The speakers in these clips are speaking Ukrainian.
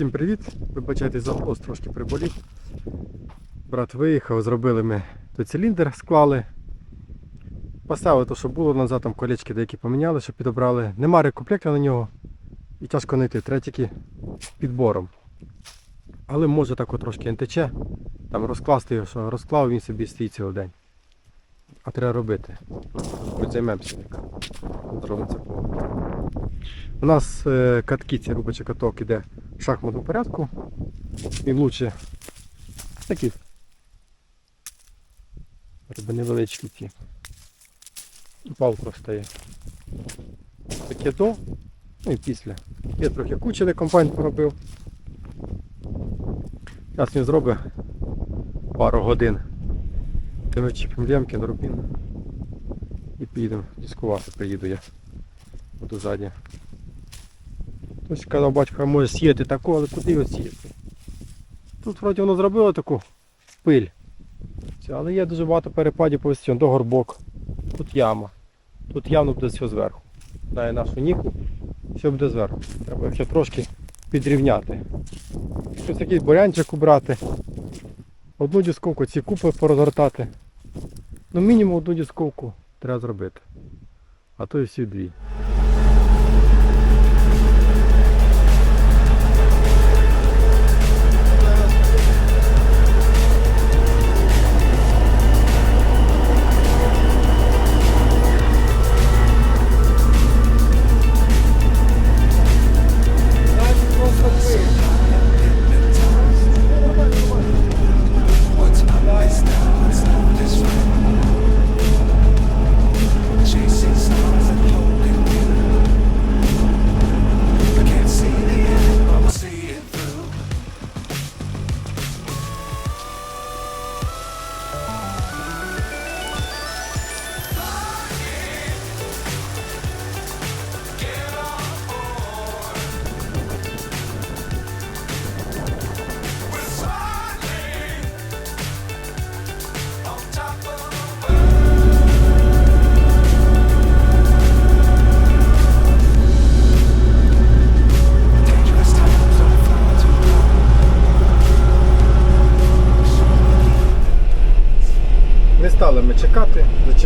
Всім привіт! Вибачайте за голос, трошки приболів. Брат виїхав, зробили ми той циліндр, склали. Поставили те, що було назад, там колечки деякі поміняли, щоб підобрали. Нема рекомплекта на нього і тяжко знайти, треба тільки підбором. Але може так от трошки НТЧ, там розкласти його, що розклав, він собі стоїть цілий день. А треба робити. Хоч займемося. У нас е, катки, ці рубочий каток іде шахматному порядку. І лучше такі невеличкі ті. Палка стає. Таке до, ну і після. Я трохи кучили компайн поробив. Зараз він зробить пару годин. Тими чіпимо лямки на рубін. І поїдемо дискувати, приїду я. Буду ззаді. Хтось казав, батько, може сіяти таку, але куди його сіяти? Тут вроді воно зробило таку пиль. Але є дуже багато перепадів по висоті, до горбок. Тут яма. Тут явно буде все зверху. Дає нашу ніку, все буде зверху. Треба ще трошки підрівняти. Щось якийсь бурянчик убрати. Одну дісковку, ці купи порозгортати. Ну мінімум одну дісковку треба зробити. А то і всі дві.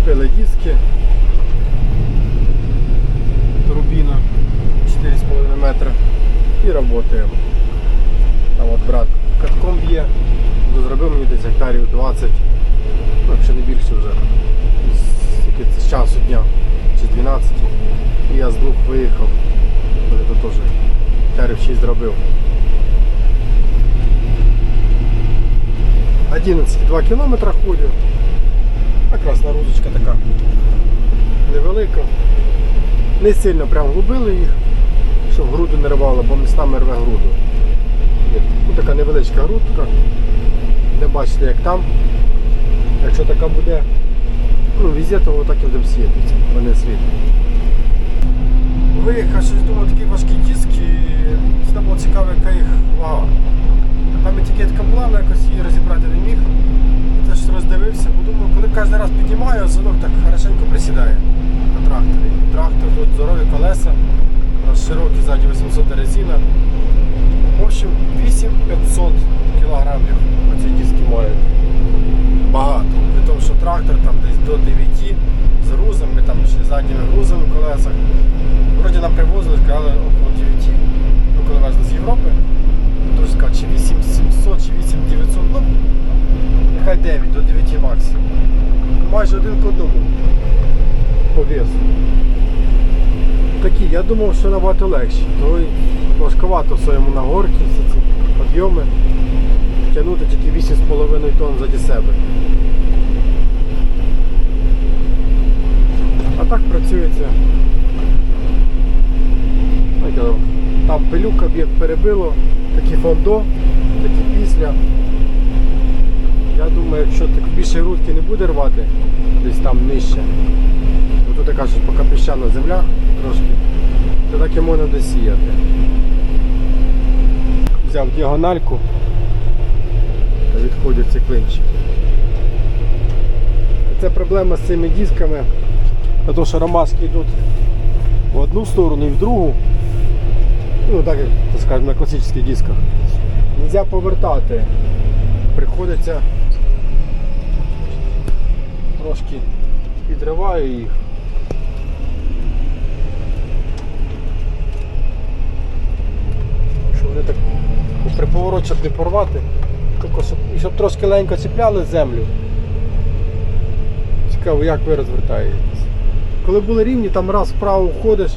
Зачепили диски турбіна 4,5 метра і працюємо. Там от брат катком б'є, зробив мені десь гектарів 20, ну якщо не більше вже, з, з часу дня, чи з 12. І я з двох виїхав, тут теж гектарів 6 зробив. 11,2 кілометра ходю. Якраз наружечка така невелика. Не сильно прям глубили їх, щоб груду не рвало, бо містами рве груду. Ну, така невеличка грудка. Не бачите як там. Якщо така буде, ну везде, то так і будемо сіяти. Вони світ. Виїхав, щось думав, такі важкі диски, це було цікаво, яка їх вага. Там етикетка була, але якось її розібрати не міг. Я теж роздивився, кожен раз піднімаю, задок так хорошенько присідає на тракторі. Трактор, тут здорові колеса, широкі ззаді 800 резина. В общем, 8500 кілограмів оці диски мають. Багато. При тому, що трактор там десь до 9 з грузами, там ще задніми грузами в колесах. Вроді нам привозили, сказали около 9. Ну, коли везли з Європи, дуже сказав, чи 8700, чи 8900, ну, там, нехай 9 до 9 максимум. Майже один по одному по весу. Такі, я думав, що набагато легші. То й важковато все йому на горки, всі ці підйоми. Тягнути тільки 8,5 тонн заді себе. А так працюється. Там пилюка б'є перебило, такі фондо, такі після. Я думаю, якщо так більше грудки не буде рвати, десь там нижче, бо тут така ж поки піщана земля трошки, то так і можна досіяти. Взяв діагональку та відходять ці клинчики. Це проблема з цими дисками, тому що ромашки йдуть в одну сторону і в другу. Ну так як так скажемо, на класичних дисках. Нельзя повертати. Приходиться трошки підриваю їх. Щоб вони так при повороті щоб не порвати, тільки щоб, трошки легенько ціпляли землю. Цікаво, як ви розвертаєтесь. Коли були рівні, там раз вправо входиш,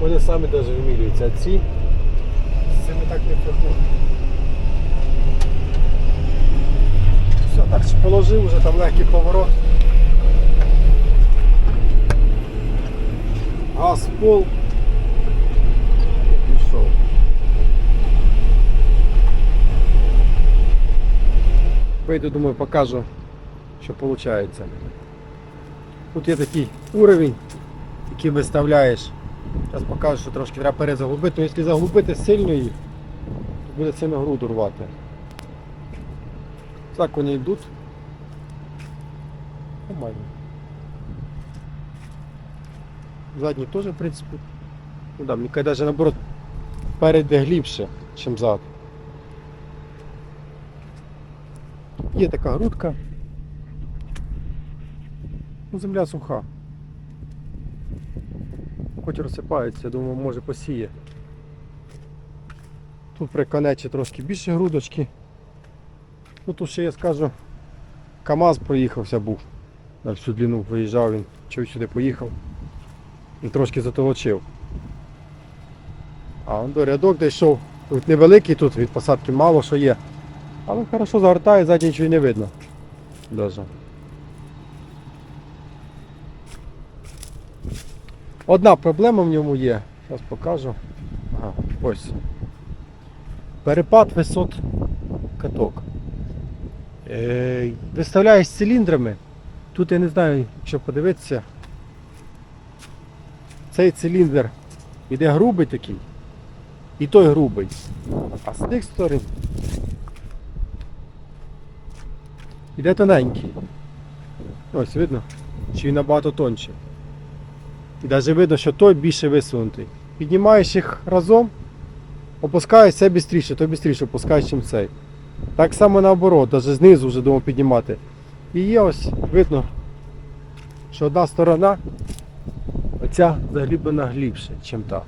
вони самі навіть вимірюються, а ці з цими так не проходить. Все, так положив, вже там легкий поворот. Газ в пол. І пішов. Вийду, думаю, покажу, що виходить. Тут є такий уровень, який виставляєш. Зараз покажу, що трошки треба перезаглубити. Ну, якщо заглубити сильно їх, то буде сильно груду рвати. Так вони йдуть. Нормально. Задні теж, в принципі. Ну да, мені навіть наоборот переде глибше, ніж зад. Є така грудка. Ну, земля суха. Хоч розсипається, я думаю, може посіє. Тут при конечі трошки більше грудочки. Ну тут ще я скажу, КАМАЗ проїхався був. На всю длину виїжджав він, чого сюди поїхав. Він трошки затолочив. А он до рядок де йшов. Тут невеликий, тут від посадки мало що є. Але хорошо загортає, ззаді нічого й не видно. Даже. Одна проблема в ньому є. Зараз покажу. Ага, ось. Перепад висот каток. Е, виставляєш з циліндрами. Тут я не знаю, якщо подивитися. Цей циліндр іде грубий такий. І той грубий. А з тих сторон іде тоненький. Ось видно, що він набагато тонший. І навіть видно, що той більше висунутий. Піднімаєш їх разом, опускаєшся швидше, той швидше опускаєш, ніж цей. Так само наоборот, навіть знизу вже думав піднімати. І є ось видно, що одна сторона оця загліблена глибше, ніж та.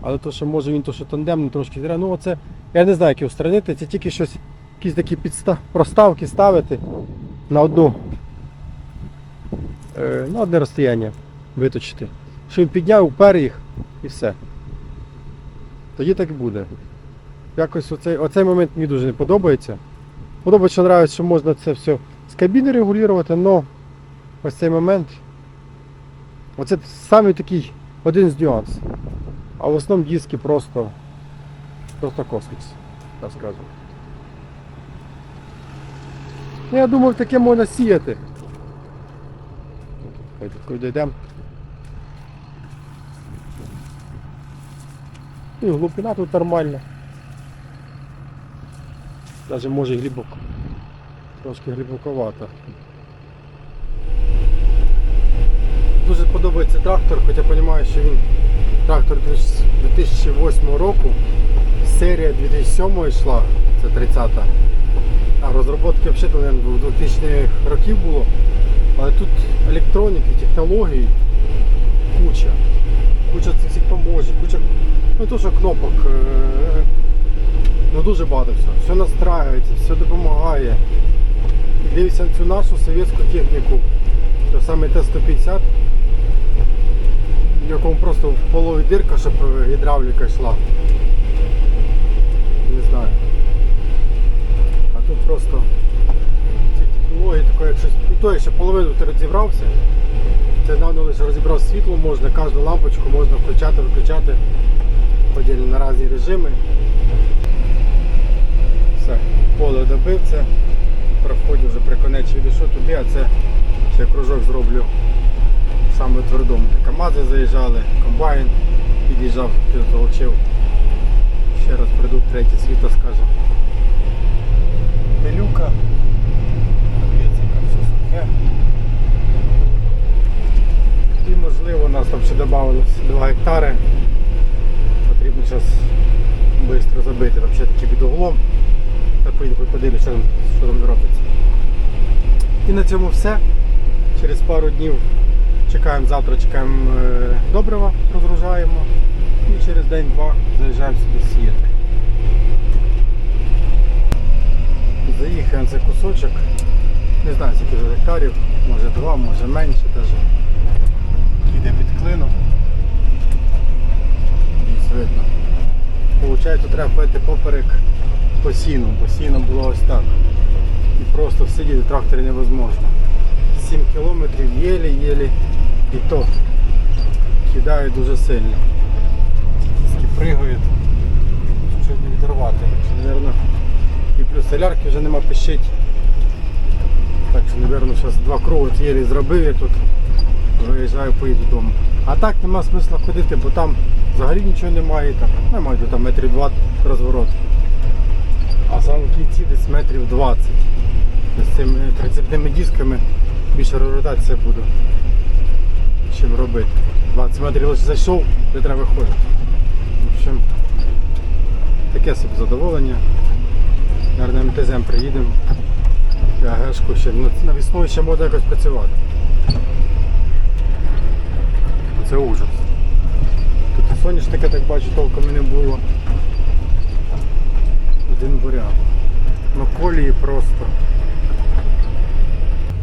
Але то, що може він то, що тандемно трошки зря. Ну оце, я не знаю, як його устранити, це тільки щось, якісь такі підста... проставки ставити на одну е, на одне розстояння виточити. Щоб він підняв, упер їх і все. Тоді так і буде. Якось оцей, оцей момент мені дуже не подобається. Подобається, що нравиться, що можна це все з кабіни регулювати, але ось цей момент. Оце саме такий один з нюансів. А в основному диски просто, просто космос, так скажу. Ну, Я думав, таке можна сіяти. Хай тако дійдемо. І глибина тут нормальна. Даже може глибоко. Трошки глибоковато. Дуже подобається трактор, хоча я розумію, що він трактор 2008 року, серія 2007 йшла, це 30-та. А розробки взагалі, мабуть, 2000-х років було. Але тут електроніки, технологій куча. Куча цих всіх поможів, куча не то, що кнопок. е, Ну дуже багато всього. Все настраюється, все допомагає. І Дивіться цю нашу совєтську техніку. Той самий Т-150, в якому просто в полові дирка, щоб гідравліка йшла. Не знаю. А тут просто ці технології такої, то, якщо половину ти розібрався, це давно лише розібрав світло можна, кожну лампочку можна включати, виключати, поділено на різні режими. Все, поле добив це, проходжу вже при конечі відійшов туди, а це ще кружок зроблю саме твердому. КАМАЗи заїжджали, комбайн під'їжджав, толочив. Ще раз прийду третє світло скаже. Пилюка таке. І можливо у нас там ще додавалося 2 гектари. Потрібно зараз швидко забити, там ще таки під подивимося Та подивлюся, що там робиться. І на цьому все. Через пару днів чекаємо завтра, чекаємо е, добрива, розгружаємо і через день-два заїжджаємо сюди сіяти. Заїхаємо за кусочок. Не знаю, скільки гектарів, може два, може менше теж. Іде під клином. Десь видно. Получається, треба пити поперек по сіну, бо сіно було ось так. І просто всидіти в тракторі невозможно. 7 кілометрів єлі-єлі і то кидає дуже сильно. Тільки пригають, щоб не відірвати. Наверно, і плюс солярки вже нема пищить. Що, зараз два круги от зробив я тут, виїжджаю, поїду додому. А так нема смисла ходити, бо там взагалі нічого немає. Там, ну, я там метрів 20 розворот. А саме в кінці десь метрів 20. З цими прицепними дисками більше ротація буду, чим робити. 20 метрів лише зайшов, де треба виходити. В общем, таке собі задоволення. Наверное, МТЗМ приїдемо. І АГшку ще ну, на весною ще можна якось працювати. Це ужас. Тут і соняшника, так бачу, толком і не було. Один буряк. Ну колії просто.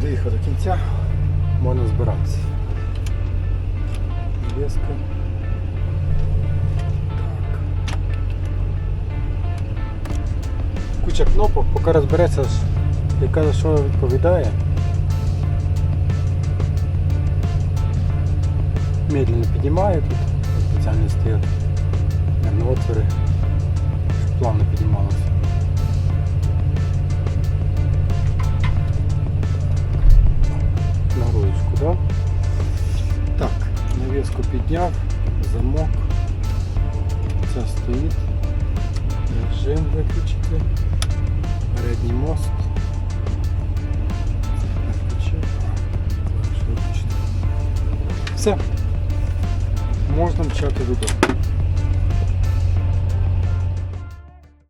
Доїхав до кінця, можна збиратися. Леска. Так. Куча кнопок, поки розбереться, яка що відповідає. Медленно піднімаю тут, спеціально стоять. Отвори, щоб плавно піднімалося. на да? Так, навеску підняв, замок. Це стоїть. Режим виключити. Передній мост. Можна мчати додому.